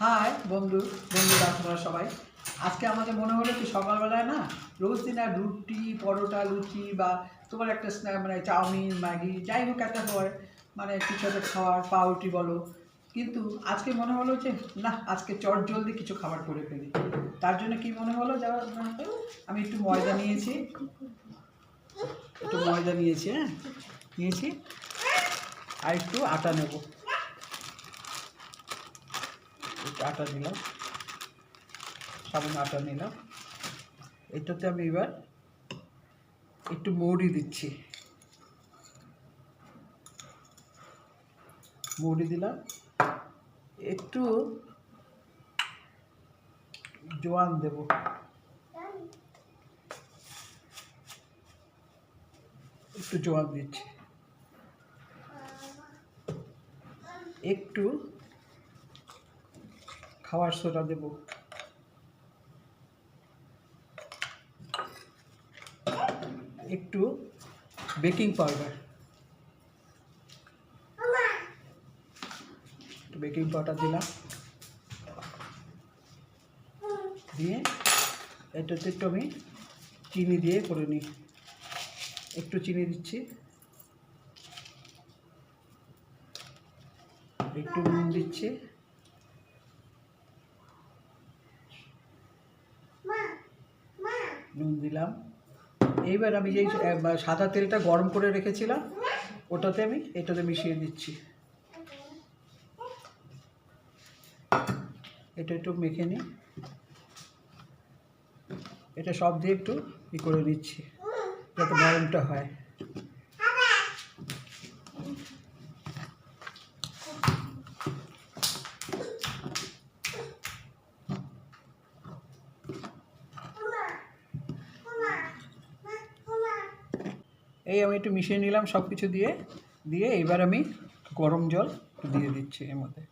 High বন্ধু, বন্ধুরা, আপনারা সবাই। আজকে আমাদের মনে হলো কি সকালবেলায় না, রোজ দিন আর রুটি, পরোটা, লুচি বা তোমার একটা স্ন্যাক মানে চাউমিন, ম্যাগি, যাই হোক একটা হয় মানে কিছু একটা খাওয়ার, পাউরুটি বলো। কিন্তু আজকে মনে হলো যে, না, আজকে চট জলদি কিছু খাবার করে ফেলি। তার জন্য কি মনে হলো যাওয়ার আমি একটু ময়দা নিয়েছি। একটু ময়দা নিয়েছি হ্যাঁ? নিয়েছি। আর একটু আটা নেব একটু আটা দিলাম সাবান আটা নিলাম। এটাতে আমি এবার একটু মৌরি দিচ্ছি। মৌরি দিলাম। একটু জোয়ান দেব। একটু জোয়ান দিচ্ছি। একটু খাবার সোডা দেব। একটু বেকিং পাউডার। বেকিং পাউডার দিলাম। দিয়ে এটাতে একটু আমি চিনি দিয়ে করে নিই। একটু চিনি দিচ্ছি। একটু নুন দিচ্ছি। নুন দিলাম। এইবার আমি যেই সাদা তেলটা গরম করে রেখেছিলাম, ওটাতে আমি, এটাতে মিশিয়ে দিচ্ছি এটা একটু মেখে নিই। এটা সব দিয়ে একটু ই করে নিচ্ছি, যাতে গরমটা হয়। এই আমি একটু মিশিয়ে নিলাম সব কিছু দিয়ে দিয়ে এবার আমি গরম জল দিয়ে দিচ্ছি এর মধ্যে।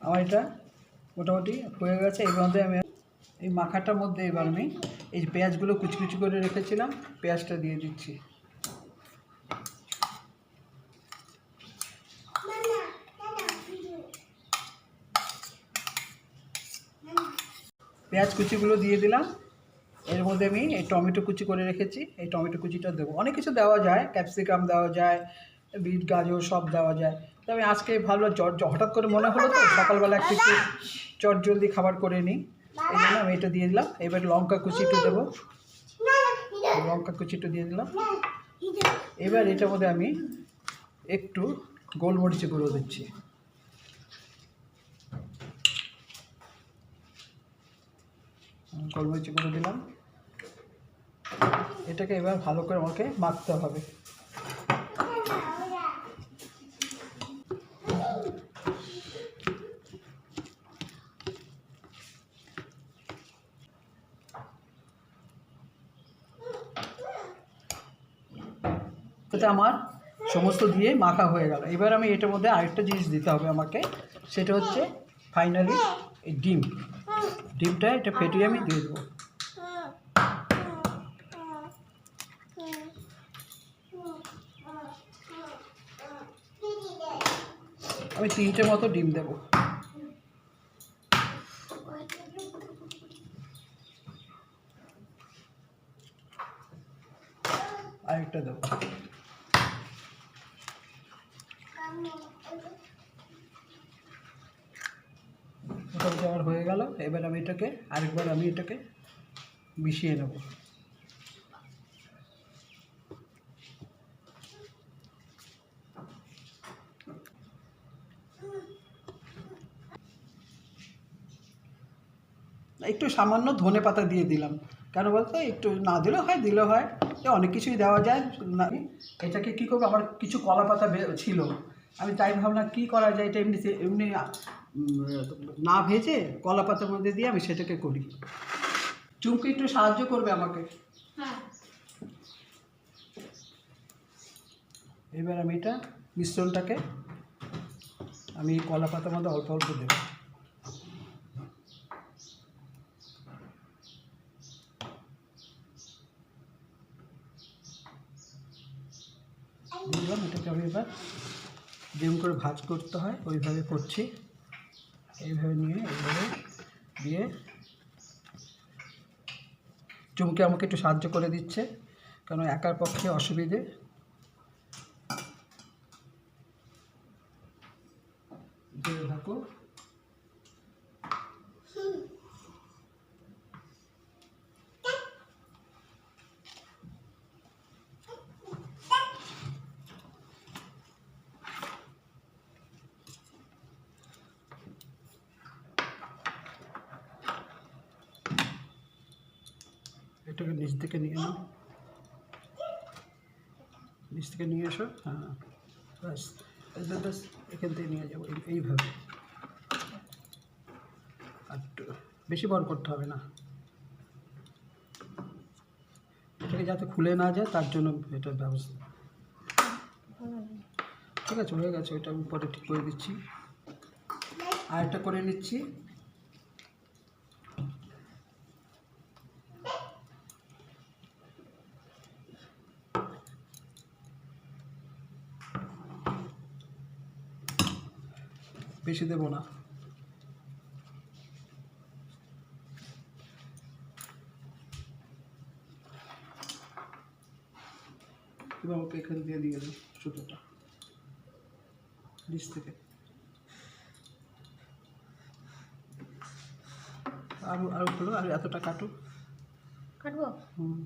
আমার এটা মোটামুটি হয়ে গেছে, এর মধ্যে আমি এই মাখাটার মধ্যে এবার আমি এই যে পেঁয়াজগুলো কুচি কুচি করে রেখেছিলাম, পেঁয়াজটা দিয়ে দিচ্ছি। পেঁয়াজ কুচিগুলো দিয়ে দিলাম। এর মধ্যে আমি এই টমেটো কুচি করে রেখেছি, এই টমেটো কুচিটা দেবো। অনেক কিছু দেওয়া যায়, ক্যাপসিকাম দেওয়া যায়, বিট, গাজর সব দেওয়া যায়। তো আমি আজকে ভালো চট হঠাৎ করে মনে হলো তো, সকালবেলা একটু চট জলদি খাবার করে নিই। এই জন্য আমি এটা দিয়ে দিলাম। এবার লঙ্কা কুচি একটু দেবো। লঙ্কা কুচি একটু দিয়ে দিলাম। এবার এটার মধ্যে আমি একটু গোলমরিচ গুঁড়ো দিচ্ছি। গোলমরিচ গুঁড়ো দিলাম। এটাকে এবার ভালো করে আমাকে মাখতে হবে। এটা আমার সমস্ত দিয়ে মাখা হয়ে গেল। এবার আমি এটার মধ্যে আরেকটা জিনিস দিতে হবে আমাকে। সেটা হচ্ছে ফাইনালি এই ডিম। ডিমটা এটা ফেটিয়ে আমি দিয়ে দেবো। আমি তিনটে মতো ডিম দেবো আরেকটা দেবো মোটামুটি আমার হয়ে গেল এবার আমি এটাকে আরেকবার আমি এটাকে মিশিয়ে নেব। একটু সামান্য ধনে পাতা দিয়ে দিলাম। কেন বলতো? একটু না দিলেও হয় দিলেও হয়। অনেক কিছুই দেওয়া যায়। না, এটাকে কী করব? আমার কিছু কলা পাতা ছিল। আমি তাই ভাবলাম কী করা যায়? এটা এমনি এমনি না ভেজে কলা পাতার মধ্যে দিয়ে আমি সেটাকে করি। চুমকি একটু সাহায্য করবে আমাকে। হ্যাঁ। এবার আমি এটা মিশ্রণটাকে আমি কলা পাতার মধ্যে অল্প অল্প দেবো। দিলাম এটাকে আমি এবার যেমন করে ভাজ করতে হয়, ওইভাবে করছি। এইভাবে নিয়ে এইভাবে দিয়ে চুমকে আমাকে একটু সাহায্য করে দিচ্ছে কারণ একার পক্ষে অসুবিধে। থাকো এটাকে নিচ থেকে নিয়ে নাও। নিচ থেকে নিয়ে এসো হ্যাঁ। ব্যাস ব্যাস এখান থেকে নিয়ে যাব এইভাবে। আর বেশি বড় করতে হবে না। এটাকে যাতে খুলে না যায়, তার জন্য এটা ব্যবস্থা। ঠিক আছে, হয়ে গেছে ওইটা আমি পরে ঠিক করে দিচ্ছি। আর একটা করে নিচ্ছি। বেশি দেবো না। এবার আমাকে এখানে দিয়ে দিয়ে দিই সুতোটা। নিচ থেকে। আরও আরও খোলো আর এতটা কাটো কাটবো? হুম।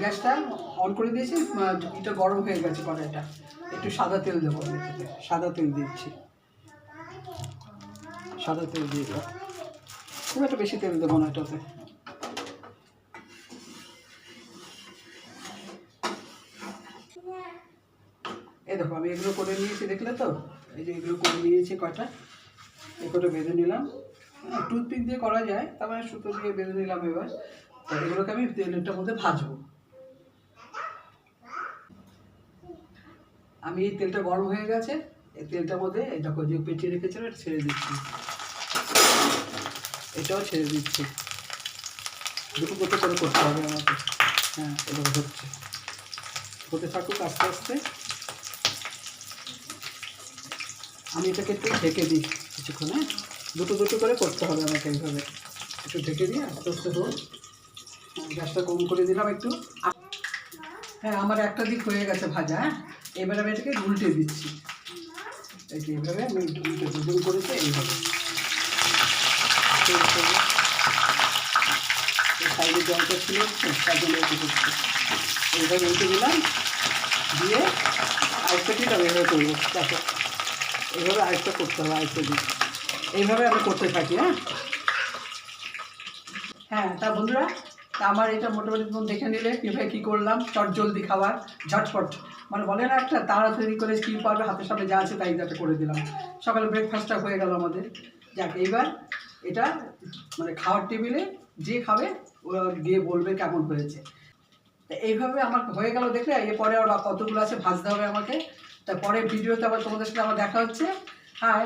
গ্যাসটা অন করে দিয়েছি। এটা গরম হয়ে গেছে কড়াইটা। একটু সাদা তেল দেবো সাদা তেল দিচ্ছি। সাদা তেল দিয়ে দেবো। খুব একটা বেশি তেল দেবো না এটাতে। এই দেখো, আমি এগুলো করে নিয়েছি, দেখলে তো? এই যে এগুলো করে নিয়েছি কয়টা? করে বেঁধে নিলাম। টুথপিক দিয়ে করা যায়, তারপরে সুতো দিয়ে বেঁধে নিলাম এবার। এগুলোকে আমি তেলেরটার মধ্যে ভাজবো। আমি এই তেলটা গরম হয়ে গেছে, এই তেলটার মধ্যে এটা যে পেঁচিয়ে রেখেছিলাম এটা ছেড়ে দিচ্ছি। এটাও ছেড়ে দিচ্ছি। দুটো দুটো করে করতে হবে আমাকে। হ্যাঁ এরকম হচ্ছে। হতে থাকুক আস্তে আস্তে। আমি এটাকে একটু ঢেকে দিই কিছুক্ষণ। হ্যাঁ দুটো দুটো করে করতে হবে আমাকে এইভাবে। একটু ঢেকে দিয়ে আস্তে আস্তে হোক গ্যাসটা কম করে দিলাম একটু। হ্যাঁ আমার একটা দিক হয়ে গেছে ভাজা হ্যাঁ? এবার আমি এটাকে উল্টে দিচ্ছি। এই যে এইভাবে আমি উল্টে দুজন করেছি, এইভাবে। সাইডে জলটা ছিল এইভাবে উল্টে দিলাম, দিয়ে আরেকটা ঠিক আমি এভাবে করব। দেখো এইভাবে আরেকটা করতে হবে, আরেকটা দিক। এইভাবে আমি করতে থাকি হ্যাঁ? হ্যাঁ তা বন্ধুরা তা আমার এটা মোটামুটি তুমি দেখে নিলে কীভাবে কী করলাম, চট জলদি খাবার, ঝটপট। মানে বলে না একটা তাড়াতাড়ি করে কী পারবে হাতের সামনে যা আছে তাই যাতে করে দিলাম। সকালে ব্রেকফাস্টটা হয়ে গেল আমাদের। যাক, এইবার এটা মানে খাওয়ার টেবিলে যে খাবে গিয়ে বলবে কেমন হয়েছে। তা এইভাবে আমার হয়ে গেল দেখলে এরপরে আবার কতগুলো আছে ভাজতে হবে আমাকে। তা তারপরে ভিডিওতে আবার তোমাদের সাথে আমার দেখা হচ্ছে। হাই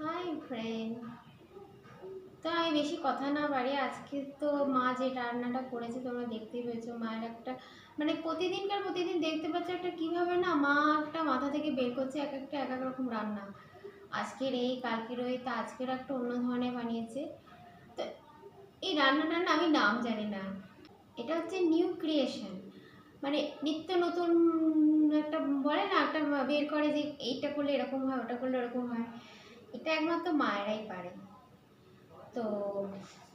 হাই ফ্রেন্ড তো আমি বেশি কথা না বাড়ি আজকে তো মা যে রান্নাটা করেছে তোমরা দেখতেই পেয়েছ, মায়ের একটা মানে প্রতিদিনকার প্রতিদিন দেখতে পাচ্ছ একটা কীভাবে না মা একটা মাথা থেকে বের করছে এক একটা এক এক রকম রান্না। আজকের এই, কালকের ওই, তা আজকের একটা অন্য ধরনের বানিয়েছে। তো এই রান্নাটার না আমি নাম জানি না। এটা হচ্ছে নিউ ক্রিয়েশন মানে নিত্য নতুন একটা বলে না, একটা বের করে যে এইটা করলে এরকম হয়, ওটা করলে এরকম হয়। এটা একমাত্র মায়েরাই পারে। তো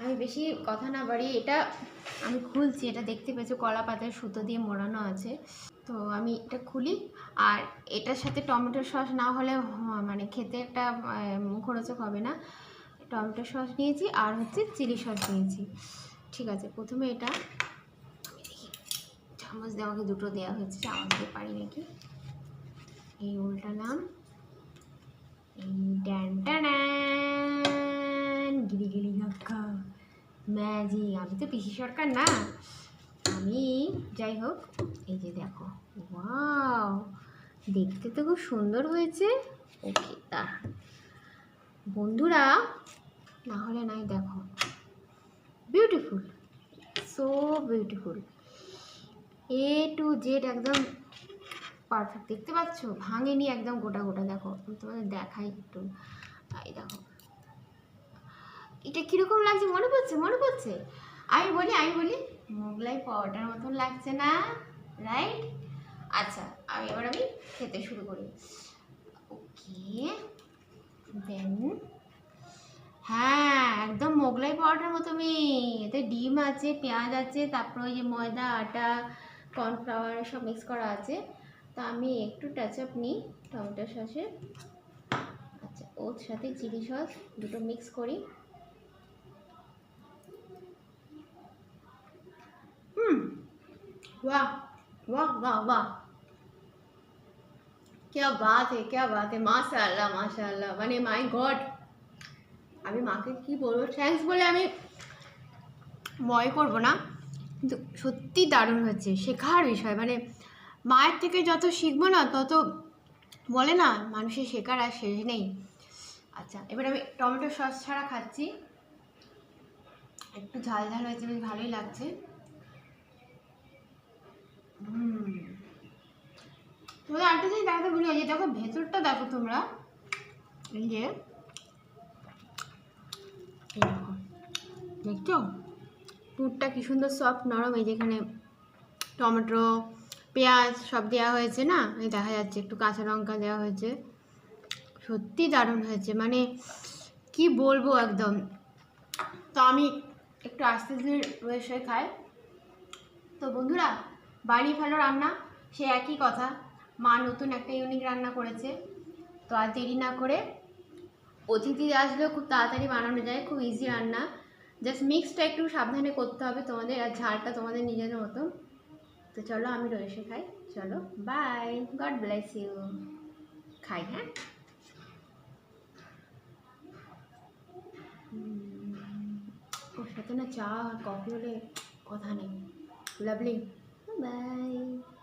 আমি বেশি কথা না বাড়িয়ে এটা আমি খুলছি, এটা দেখতে পেয়েছ, কলা পাতায় সুতো দিয়ে মোড়ানো আছে। তো আমি এটা খুলি, আর এটার সাথে টমেটো সস না হলে মানে খেতে একটা মুখরোচক হবে না। টমেটো সস নিয়েছি, আর হচ্ছে চিলি সস নিয়েছি। ঠিক আছে, প্রথমে এটা, চামচ দিয়ে আমাকে দুটো দেওয়া হয়েছে, চামচ দিয়ে পারি নাকি? এই উল্টালাম এই ড্যান গিরি গিরি গাক্কা ম্যাজিক আমি তো পিসি সরকার না। আমি যাই হোক, এই যে দেখো, ওয়াও, দেখতে তো খুব সুন্দর হয়েছে। ওকে তা বন্ধুরা, না হলে নাই, দেখো। Beautiful so beautiful A to Z একদম পারফেক্ট দেখতে পাচ্ছ? ভাঙেনি একদম গোটা গোটা, দেখো। তোমাদের দেখাই একটু। এই দেখো। এটা কীরকম লাগছে? মনে পড়ছে মনে পড়ছে? আমি বলি আমি বলি, মোগলাই পাওয়াটার মতন লাগছে না রাইট আচ্ছা আমি এবার আমি খেতে শুরু করি। ওকে দেন হ্যাঁ একদম মোগলাই পাউডার মতো আমি এতে ডিম আছে, পেঁয়াজ আছে, তারপর ওই যে ময়দা, আটা কর্নফ্লাওয়ার সব মিক্স করা আছে। তা আমি একটু টাচ আপ নিই টমেটো সসে। আচ্ছা ওর সাথে চিলি সস দুটো মিক্স করি। वाह वाह वाह वाह क्या बात है क्या बात है माशाल्लाह माशाल्लाह মানে মাই গড আমি মাকে কি বলবো থ্যাঙ্কস বলে আমি ময় করব না কিন্তু সত্যি দারুণ হচ্ছে শেখার বিষয় মানে মায়ের থেকে যত শিখবো না তত বলে না মানুষের শেখার আর শেষ নেই আচ্ছা এবার আমি টমেটো সস ছাড়া খাচ্ছি একটু ঝাল ঝাল হয়েছে বেশ ভালোই লাগছে হুম তোমাদের আরেকটা জিনিস দেখাতে ভুলে গেছি, দেখো ভেতরটা দেখো তোমরা। এই যে দেখছ? পুরটা কি সুন্দর সফট নরম, এই যেখানে টমেটো, পেঁয়াজ সব দেওয়া হয়েছে না? এই দেখা যাচ্ছে, একটু কাঁচা লঙ্কা দেওয়া হয়েছে। সত্যি দারুণ হয়েছে মানে কি বলব একদম। তো আমি একটু আস্তে আস্তে খাই। তো বন্ধুরা বাড়ি ভালো রান্না, সে একই কথা। মা নতুন একটা ইউনিক রান্না করেছে। তো আর দেরি না করে অতিথি আসলেও খুব তাড়াতাড়ি বানানো যায়, খুব ইজি রান্না। জাস্ট মিক্সটা একটু সাবধানে করতে হবে তোমাদের, আর ঝালটা তোমাদের নিজের মতো তো চলো আমি রয়েছে খাই। চলো বাই গড ব্লেস ইউ খাই হ্যাঁ? ওর সাথে না চা কফি হলে কথা নেই। Lovely bye.